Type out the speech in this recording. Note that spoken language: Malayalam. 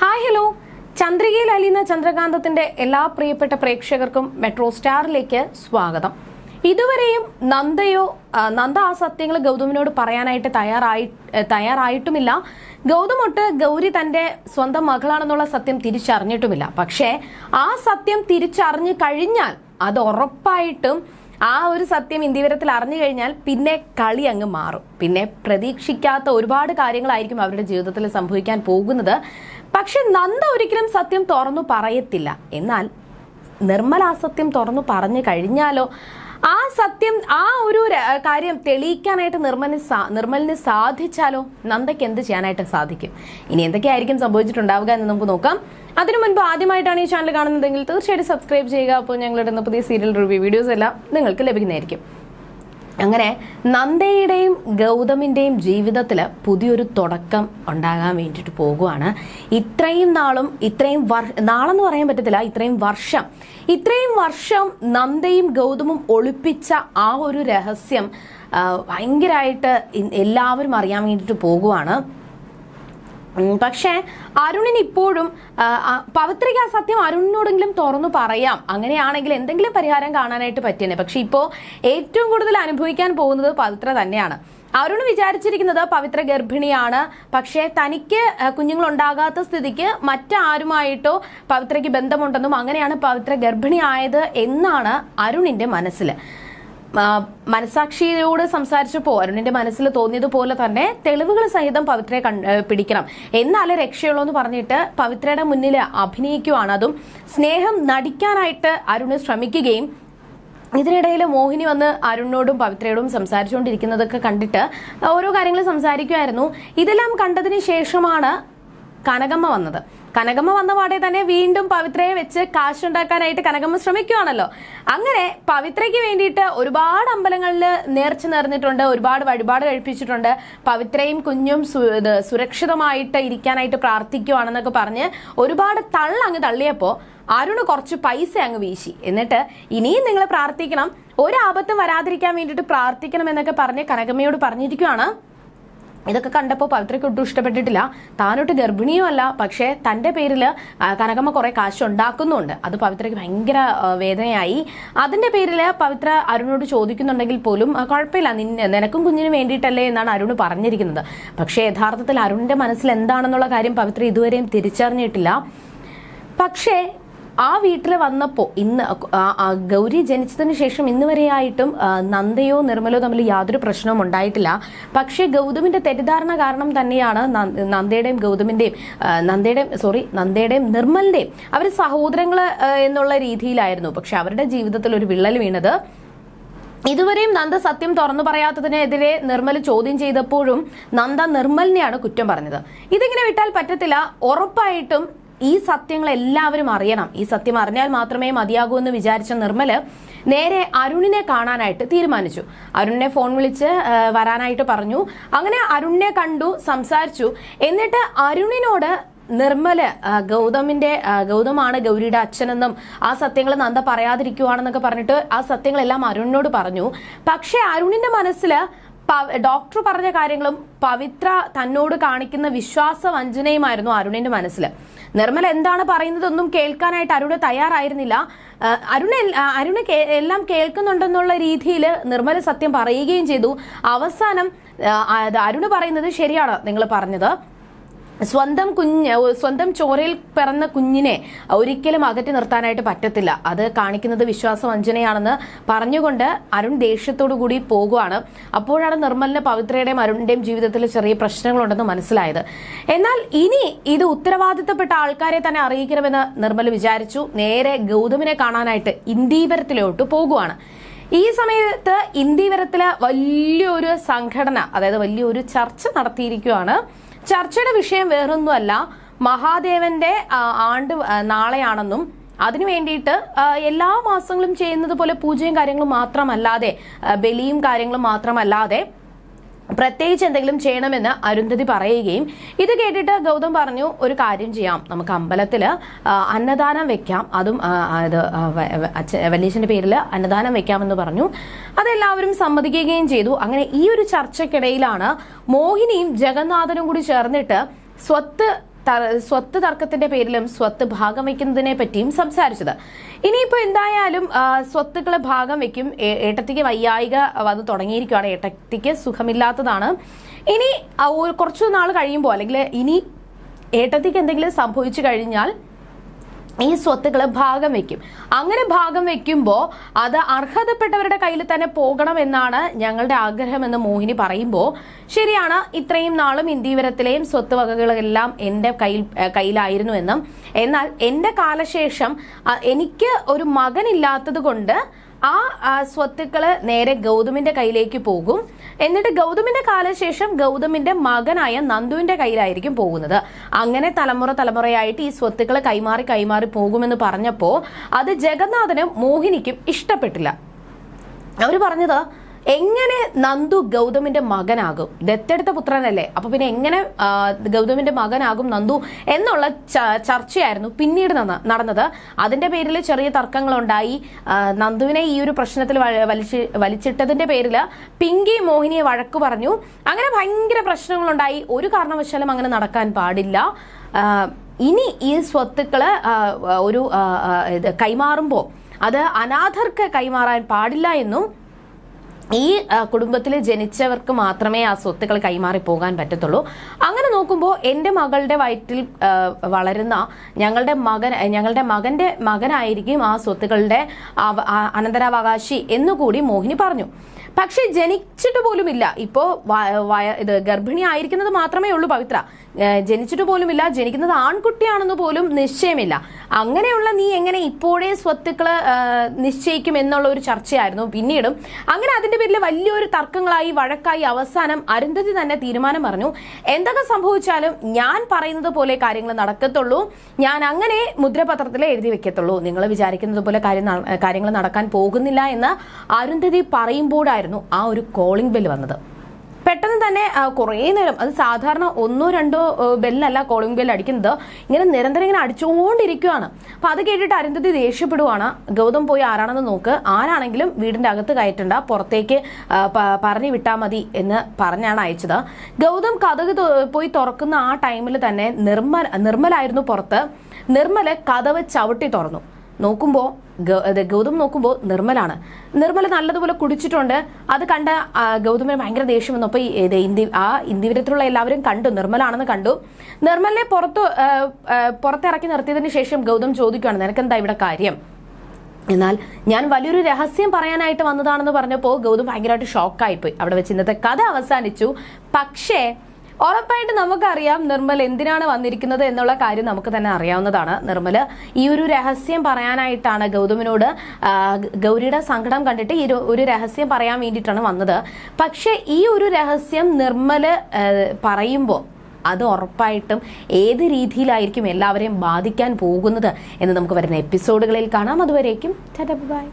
ഹായ് ഹലോ ചന്ദ്രികയിൽ അലിയുന്ന ചന്ദ്രകാന്തത്തിന്റെ എല്ലാ പ്രിയപ്പെട്ട പ്രേക്ഷകർക്കും മെട്രോ സ്റ്റാറിലേക്ക് സ്വാഗതം. ഇതുവരെയും നന്ദയോ നന്ദ ആ സത്യങ്ങൾ ഗൗതമിനോട് പറയാനായിട്ട് തയ്യാറായി തയ്യാറായിട്ടുമില്ല. ഗൗതമൊട്ട് ഗൗരി തന്റെ സ്വന്തം മകളാണെന്നുള്ള സത്യം തിരിച്ചറിഞ്ഞിട്ടുമില്ല. പക്ഷേ ആ സത്യം തിരിച്ചറിഞ്ഞു കഴിഞ്ഞാൽ അത് ഉറപ്പായിട്ടും ആ ഒരു സത്യം ഇന്ത്യവരത്തിൽ അറിഞ്ഞു കഴിഞ്ഞാൽ പിന്നെ കളി അങ്ങ് മാറും. പിന്നെ പ്രതീക്ഷിക്കാത്ത ഒരുപാട് കാര്യങ്ങളായിരിക്കും അവരുടെ ജീവിതത്തിൽ സംഭവിക്കാൻ പോകുന്നത്. പക്ഷെ നന്ദ ഒരിക്കലും സത്യം തുറന്നു പറയത്തില്ല. എന്നാൽ നിർമ്മല സത്യം തുറന്നു പറഞ്ഞു കഴിഞ്ഞാലോ ആ സത്യം ആ ഒരു കാര്യം തെളിയിക്കാനായിട്ട് നിർമ്മലിന് സാ- നിർമ്മലിന് സാധിച്ചാലോ നന്ദയ്ക്ക് എന്ത് ചെയ്യാനായിട്ട് സാധിക്കും? ഇനി എന്തൊക്കെയായിരിക്കും സംഭവിച്ചിട്ടുണ്ടാവുക എന്ന് നമുക്ക് നോക്കാം. അതിനു മുൻപ് ആദ്യമായിട്ടാണ് ഈ ചാനൽ കാണുന്നതെങ്കിൽ തീർച്ചയായിട്ടും സബ്സ്ക്രൈബ് ചെയ്യുക. അപ്പോൾ ഞങ്ങളുടെ പുതിയ സീരിയൽ റിവ്യൂ വീഡിയോസ് എല്ലാം നിങ്ങൾക്ക് ലഭിക്കുന്നതായിരിക്കും. അങ്ങനെ നന്ദയുടെയും ഗൗതമിന്റെയും ജീവിതത്തിൽ പുതിയൊരു തുടക്കം ഉണ്ടാകാൻ വേണ്ടിയിട്ട് പോകുവാണ്. ഇത്രയും നാളും ഇത്രയും വർ- നാളെന്ന് പറയാൻ പറ്റത്തില്ല ഇത്രയും വർഷം. ഇത്രയും വർഷം നന്ദയും ഗൗതമും ഒളിപ്പിച്ച ആ ഒരു രഹസ്യം ഭയങ്കരമായിട്ട് എല്ലാവരും അറിയാൻ വേണ്ടിയിട്ട് പോകുവാണ്. പക്ഷേ അരുണിന് ഇപ്പോഴും പവിത്രിക ആ സത്യം അരുണിനോടെങ്കിലും തുറന്നു പറയാം. അങ്ങനെയാണെങ്കിൽ എന്തെങ്കിലും പരിഹാരം കാണാനായിട്ട് പറ്റിയേനെ പക്ഷെ ഇപ്പോൾ ഏറ്റവും കൂടുതൽ അനുഭവിക്കാൻ പോകുന്നത് പവിത്ര തന്നെയാണ്. അരുൺ വിചാരിച്ചിരിക്കുന്നത് പവിത്ര ഗർഭിണിയാണ്. പക്ഷേ തനിക്ക് കുഞ്ഞുങ്ങൾ കുഞ്ഞുങ്ങളുണ്ടാകാത്ത സ്ഥിതിക്ക് മറ്റാരുമായിട്ടോ പവിത്രയ്ക്ക് ബന്ധമുണ്ടെന്നും അങ്ങനെയാണ് പവിത്ര ഗർഭിണിയായത് എന്നാണ് അരുണിന്റെ മനസ്സിൽ മനസാക്ഷിയോട് സംസാരിച്ചപ്പോൾ അരുണിന്റെ മനസ്സിൽ തോന്നിയതുപോലെ തന്നെ തെളിവുകൾ സഹിതം പവിത്രയെ പിടിക്കണം. എന്നാലേ രക്ഷയുള്ളൂ എന്ന് പറഞ്ഞിട്ട് പവിത്രയുടെ മുന്നിൽ അഭിനയിക്കുവാണ്. അതും സ്നേഹം നടിക്കാനായിട്ട് അരുണ് ശ്രമിക്കുകയും ഇതിനിടയിൽ മോഹിനി വന്ന് അരുണിനോടും പവിത്രയോടും സംസാരിച്ചുകൊണ്ടിരിക്കുന്നതൊക്കെ കണ്ടിട്ട് ഓരോ കാര്യങ്ങൾ സംസാരിക്കുമായിരുന്നു ഇതെല്ലാം കണ്ടതിന് ശേഷമാണ് കനകമ്മ വന്നത്. കനകമ്മ വന്ന പാടെ തന്നെ വീണ്ടും പവിത്രയെ വെച്ച് കാശുണ്ടാക്കാനായിട്ട് കനകമ്മ ശ്രമിക്കുവാണല്ലോ. അങ്ങനെ പവിത്രയ്ക്ക് വേണ്ടിയിട്ട് ഒരുപാട് അമ്പലങ്ങളിൽ നേർച്ച നേർന്നിട്ടുണ്ട് ഒരുപാട് വഴിപാട് കഴിപ്പിച്ചിട്ടുണ്ട്. പവിത്രയും കുഞ്ഞും സുരക്ഷിതമായിട്ട് ഇരിക്കാനായിട്ട് പ്രാർത്ഥിക്കുവാണെന്നൊക്കെ പറഞ്ഞ് ഒരുപാട് തള്ള അങ്ങ് തള്ളിയപ്പോൾ അരുണ് കുറച്ച് പൈസ അങ്ങ് വീശി. എന്നിട്ട് ഇനിയും നിങ്ങൾ പ്രാർത്ഥിക്കണം ഒരു വരാതിരിക്കാൻ വേണ്ടിയിട്ട് പ്രാർത്ഥിക്കണം എന്നൊക്കെ പറഞ്ഞ് കനകമ്മയോട് പറഞ്ഞിരിക്കുവാണ്. ഇതൊക്കെ കണ്ടപ്പോൾ പവിത്രയ്ക്ക് ഒട്ടും ഇഷ്ടപ്പെട്ടിട്ടില്ല. താനൊട്ട് ഗർഭിണിയും അല്ല പക്ഷേ തന്റെ പേരിൽ കനകമ്മ കുറേ കാശ് ഉണ്ടാക്കുന്നുണ്ട്. അത് പവിത്രയ്ക്ക് ഭയങ്കര വേദനയായി. അതിന്റെ പേരിൽ പവിത്ര അരുണോട് ചോദിക്കുന്നുണ്ടെങ്കിൽ പോലും കുഴപ്പമില്ല. നിന്നെ നിനക്കും കുഞ്ഞിനും വേണ്ടിയിട്ടല്ലേ എന്നാണ് അരുൺ പറഞ്ഞിരിക്കുന്നത്. പക്ഷേ യഥാർത്ഥത്തിൽ അരുണിന്റെ മനസ്സിൽ എന്താണെന്നുള്ള കാര്യം പവിത്ര ഇതുവരെയും തിരിച്ചറിഞ്ഞിട്ടില്ല. പക്ഷേ ആ വീട്ടിൽ വന്നപ്പോൾ ഇന്ന് ഗൗരി ജനിച്ചതിന് ശേഷം ഇന്ന് വരെയായിട്ടും നന്ദയോ നിർമ്മലോ തമ്മിൽ യാതൊരു പ്രശ്നവും ഉണ്ടായിട്ടില്ല. പക്ഷേ ഗൗതമിന്റെ തെറ്റിദ്ധാരണ കാരണം തന്നെയാണ് നന്ദയുടെയും ഗൗതമിന്റെയും നന്ദയുടെയും സോറി നന്ദയുടെയും നിർമ്മലിന്റെയും അവർ സഹോദരങ്ങൾ എന്നുള്ള രീതിയിലായിരുന്നു. പക്ഷെ അവരുടെ ജീവിതത്തിൽ ഒരു വിള്ളൽ വീണത്. ഇതുവരെയും നന്ദ സത്യം തുറന്നു പറയാത്തതിനെതിരെ നിർമ്മൽ ചോദ്യം ചെയ്തപ്പോഴും നന്ദ നിർമ്മലിനെയാണ് കുറ്റം പറഞ്ഞത്. ഇതിങ്ങനെ വിട്ടാൽ പറ്റത്തില്ല. ഉറപ്പായിട്ടും ഈ സത്യങ്ങൾ എല്ലാവരും അറിയണം. ഈ സത്യം അറിഞ്ഞാൽ മാത്രമേ മതിയാകൂ എന്ന് വിചാരിച്ച നിർമ്മൽ നേരെ അരുണിനെ കാണാനായിട്ട് തീരുമാനിച്ചു. അരുണിനെ ഫോൺ വിളിച്ച് വരാനായിട്ട് പറഞ്ഞു. അങ്ങനെ അരുണിനെ കണ്ടു സംസാരിച്ചു. എന്നിട്ട് അരുണിനോട് നിർമ്മൽ ഗൗതമിന്റെ ഗൗതമാണ് ഗൗരിയുടെ അച്ഛനെന്നും ആ സത്യങ്ങൾ നന്ദ പറയാതിരിക്കുവാണെന്നൊക്കെ പറഞ്ഞിട്ട് ആ സത്യങ്ങളെല്ലാം അരുണിനോട് പറഞ്ഞു. പക്ഷെ അരുണിന്റെ മനസ്സിൽ ഡോക്ടർ പറഞ്ഞ കാര്യങ്ങളും പവിത്ര തന്നോട് കാണിക്കുന്ന വിശ്വാസ വഞ്ചനയുമായിരുന്നു അരുണിന്റെ മനസ്സിൽ നിർമ്മല എന്താണ് പറയുന്നതൊന്നും കേൾക്കാനായിട്ട് അരുണ് തയ്യാറായിരുന്നില്ല. അരുണ് അരുണ് എല്ലാം കേൾക്കുന്നുണ്ടെന്നുള്ള രീതിയിൽ നിർമ്മല സത്യം പറയുകയും ചെയ്തു. അവസാനം അരുണ് പറയുന്നത് ശരിയാണ് നിങ്ങൾ പറഞ്ഞത്. സ്വന്തം കുഞ്ഞ് സ്വന്തം ചോരയിൽ പിറന്ന കുഞ്ഞിനെ ഒരിക്കലും അകറ്റി നിർത്താനായിട്ട് പറ്റത്തില്ല. അത് കാണിക്കുന്നത് വിശ്വാസവഞ്ചനയാണെന്ന് പറഞ്ഞുകൊണ്ട് അരുൺ ദേഷ്യത്തോടു കൂടി പോകുവാണ്. അപ്പോഴാണ് നിർമ്മലിന് പവിത്രയുടെയും അരുണിന്റെയും ജീവിതത്തിൽ ചെറിയ പ്രശ്നങ്ങളുണ്ടെന്ന് മനസ്സിലായത്. എന്നാൽ ഇനി ഇത് ഉത്തരവാദിത്തപ്പെട്ട ആൾക്കാരെ തന്നെ അറിയിക്കണമെന്ന് നിർമ്മൽ വിചാരിച്ചു. നേരെ ഗൗതമിനെ കാണാനായിട്ട് ഇന്ദീപരത്തിലോട്ട് പോകുവാണ്. ഈ സമയത്ത് ഇന്ദീപരത്തിലെ വലിയൊരു സംഘടന അതായത് വലിയൊരു ചർച്ച നടത്തിയിരിക്കുകയാണ് ചർച്ചയുടെ വിഷയം വേറൊന്നുമല്ല. മഹാദേവന്റെ ആണ്ട് നാളെയാണെന്നും അതിനു വേണ്ടിയിട്ട് എല്ലാ മാസങ്ങളും ചെയ്യുന്നത് പോലെ പൂജയും കാര്യങ്ങളും മാത്രമല്ലാതെ ബലിയും കാര്യങ്ങളും മാത്രമല്ലാതെ പ്രത്യേകിച്ച് എന്തെങ്കിലും ചെയ്യണമെന്ന് അരുന്ധതി പറയുകയും ഇത് കേട്ടിട്ട് ഗൗതം പറഞ്ഞു ഒരു കാര്യം ചെയ്യാം. നമുക്ക് അമ്പലത്തിൽ അന്നദാനം വെക്കാം. അതും ഇത് ആ, വ- വ- അച്ഛ- വല്യച്ഛന്റെ പേരിൽ അന്നദാനം വെക്കാമെന്ന് പറഞ്ഞു. അതെല്ലാവരും സമ്മതിക്കുകയും ചെയ്തു. അങ്ങനെ ഈ ഒരു ചർച്ചക്കിടയിലാണ് മോഹിനിയും ജഗന്നാഥനും കൂടി ചേർന്നിട്ട് സ്വത്ത് സ്വത്ത് തർക്കത്തിന്റെ പേരിലും സ്വത്ത് ഭാഗം വയ്ക്കുന്നതിനെ പറ്റിയും സംസാരിച്ചത്. ഇനിയിപ്പോ എന്തായാലും സ്വത്തുക്കളെ ഭാഗം വെക്കും ഏട്ടത്തിക്ക് വയ്യായിക വന്ന് തുടങ്ങിയിരിക്കുകയാണ്. ഏട്ടത്തിക്ക് സുഖമില്ലാത്തതാണ്. ഇനി കുറച്ചു നാൾ കഴിയുമ്പോൾ അല്ലെങ്കിൽ ഇനി ഏട്ടത്തിക്ക് എന്തെങ്കിലും സംഭവിച്ചു കഴിഞ്ഞാൽ ഈ സ്വത്തുക്കൾ ഭാഗം വെക്കും. അങ്ങനെ ഭാഗം വെക്കുമ്പോൾ അത് അർഹതപ്പെട്ടവരുടെ കയ്യിൽ തന്നെ പോകണം എന്നാണ് ഞങ്ങളുടെ ആഗ്രഹമെന്ന് മോഹിനി പറയുമ്പോൾ ശരിയാണ് ഇത്രയും നാളും ഇന്ത്യവരത്തിലെയും സ്വത്ത് വകകളെല്ലാം എന്റെ കയ്യിൽ കയ്യിലായിരുന്നു എന്നും. എന്നാൽ എന്റെ കാലശേഷം എനിക്ക് ഒരു മകനില്ലാത്തത് കൊണ്ട് ആ സ്വത്തുക്കൾ നേരെ ഗൗതമിന്റെ കയ്യിലേക്ക് പോകും. എന്നിട്ട് ഗൗതമിന്റെ കാലശേഷം ഗൗതമിന്റെ മകനായ നന്ദുവിന്റെ കയ്യിലായിരിക്കും പോകുന്നത്. അങ്ങനെ തലമുറ തലമുറയായിട്ട് ഈ സ്വത്തുക്കൾ കൈമാറി കൈമാറി പോകുമെന്ന് പറഞ്ഞപ്പോ അത് ജഗന്നാഥനും മോഹിനിക്കും ഇഷ്ടപ്പെട്ടില്ല. അവർ പറഞ്ഞത് എങ്ങനെ നന്ദു ഗൗതമിന്റെ മകനാകും? ദത്തെടുത്ത പുത്രനല്ലേ? അപ്പൊ പിന്നെ എങ്ങനെ ഗൗതമിന്റെ മകനാകും നന്ദു എന്നുള്ള ചർച്ചയായിരുന്നു പിന്നീട് നടന്നത്. അതിന്റെ പേരിൽ ചെറിയ തർക്കങ്ങളുണ്ടായി. നന്ദുവിനെ ഈ ഒരു പ്രശ്നത്തിൽ വലിച്ച് വലിച്ചിട്ടതിന്റെ പേരിൽ പിങ്കി മോഹിനിയെ വഴക്ക് പറഞ്ഞു. അങ്ങനെ ഭയങ്കര പ്രശ്നങ്ങളുണ്ടായി. ഒരു കാരണവശാലും അങ്ങനെ നടക്കാൻ പാടില്ല. ഇനി ഈ സ്വത്തുക്കൾ ഒരു കൈമാറുമ്പോൾ അത് അനാഥർക്ക് കൈമാറാൻ പാടില്ല എന്നും ഈ കുടുംബത്തിൽ ജനിച്ചവർക്ക് മാത്രമേ ആ സ്വത്തുക്കൾ കൈമാറി പോകാൻ പറ്റത്തുള്ളൂ. അങ്ങനെ നോക്കുമ്പോൾ എന്റെ മകളുടെ വയറ്റിൽ വളരുന്ന ഞങ്ങളുടെ മകൻ ഞങ്ങളുടെ മകന്റെ മകനായിരിക്കും ആ സ്വത്തുക്കളുടെ അനന്തരാവകാശി എന്നുകൂടി മോഹിനി പറഞ്ഞു. പക്ഷെ ജനിച്ചിട്ട് പോലുമില്ല. ഇപ്പോ ഇത് ഗർഭിണി ആയിരിക്കുന്നത് മാത്രമേ ഉള്ളൂ പവിത്ര. ജനിച്ചിട്ട് പോലുമില്ല ജനിക്കുന്നത് ആൺകുട്ടിയാണെന്ന് പോലും നിശ്ചയമില്ല. അങ്ങനെയുള്ള നീ എങ്ങനെ ഇപ്പോഴേ സ്വത്തുക്കൾ നിശ്ചയിക്കും എന്നുള്ള ഒരു ചർച്ചയായിരുന്നു പിന്നീടും. അങ്ങനെ അതിന്റെ പേരിൽ വലിയൊരു തർക്കങ്ങളായി വഴക്കായി അവസാനം അരുന്ധതി തന്നെ തീരുമാനം പറഞ്ഞു. എന്തൊക്കെ സംഭവിച്ചാലും ഞാൻ പറയുന്നത് പോലെ കാര്യങ്ങൾ നടക്കത്തുള്ളൂ. ഞാൻ അങ്ങനെ മുദ്രപത്രത്തിൽ എഴുതി വെക്കത്തുള്ളൂ. നിങ്ങൾ വിചാരിക്കുന്നത് പോലെ കാര്യം കാര്യങ്ങൾ നടക്കാൻ പോകുന്നില്ല എന്ന് അരുന്ധതി പറയുമ്പോഴായിരുന്നു ആ ഒരു കോളിംഗ് ബെല്ല് വന്നത്. പെട്ടെന്ന് തന്നെ കുറേ നേരം അത് സാധാരണ ഒന്നോ രണ്ടോ ബെല്ലല്ല കോളിംഗ് ബെല്ല് അടിക്കുന്നത് ഇങ്ങനെ നിരന്തരം ഇങ്ങനെ അടിച്ചുകൊണ്ടിരിക്കുകയാണ് അപ്പൊ അത് കേട്ടിട്ട് അരുന്ധതി ദേഷ്യപ്പെടുവാണ്. ഗൗതം പോയി ആരാണെന്ന് നോക്ക്. ആരാണെങ്കിലും വീടിന്റെ അകത്ത് കയറ്റണ്ട പുറത്തേക്ക് പറഞ്ഞു വിട്ടാൽ മതി എന്ന് പറഞ്ഞാണ് അയച്ചത്. ഗൗതം കഥക് പോയി തുറക്കുന്ന ആ ടൈമിൽ തന്നെ നിർമ്മൽ നിർമ്മലായിരുന്നു പുറത്ത്. നിർമ്മൽ കഥവ് ചവിട്ടി തുറന്നു. നോക്കുമ്പോൾ ഗൗതം നോക്കുമ്പോൾ നിർമ്മലാണ്. നിർമ്മല നല്ലതുപോലെ കുടിച്ചിട്ടുണ്ട്. അത് കണ്ട ഗൗതമിന് ഭയങ്കര ദേഷ്യം വന്നു അപ്പോൾ ഇന്ത്യ ആ ഇന്ത്യവിരത്തിലുള്ള എല്ലാവരും കണ്ടു. നിർമ്മലാണെന്ന് കണ്ടു. നിർമ്മലിനെ പുറത്ത് പുറത്തിറക്കി നിർത്തിയതിന് ശേഷം ഗൗതം ചോദിക്കുകയാണ് നിനക്കെന്താ ഇവിടെ കാര്യം? എന്നാൽ ഞാൻ വലിയൊരു രഹസ്യം പറയാനായിട്ട് വന്നതാണെന്ന് പറഞ്ഞപ്പോൾ ഗൗതം ഭയങ്കരമായിട്ട് ഷോക്കായിപ്പോയി അവിടെ വെച്ച് ഇന്നത്തെ കഥ അവസാനിച്ചു. പക്ഷേ ഉറപ്പായിട്ട് നമുക്കറിയാം നിർമ്മൽ എന്തിനാണ് വന്നിരിക്കുന്നത് എന്നുള്ള കാര്യം നമുക്ക് തന്നെ അറിയാവുന്നതാണ്. നിർമ്മൽ ഈ ഒരു രഹസ്യം പറയാനായിട്ടാണ് ഗൗതമിനോട് ഗൗരിയുടെ സങ്കടം കണ്ടിട്ട് ഈ ഒരു- രഹസ്യം പറയാൻ വേണ്ടിയിട്ടാണ് വന്നത്. പക്ഷേ ഈ ഒരു രഹസ്യം നിർമ്മൽ പറയുമ്പോൾ അത് ഉറപ്പായിട്ടും ഏത് രീതിയിലായിരിക്കും എല്ലാവരെയും ബാധിക്കാൻ പോകുന്നത് എന്ന് നമുക്ക് വരുന്ന എപ്പിസോഡുകളിൽ കാണാം. അതുവരേക്കും ബൈ.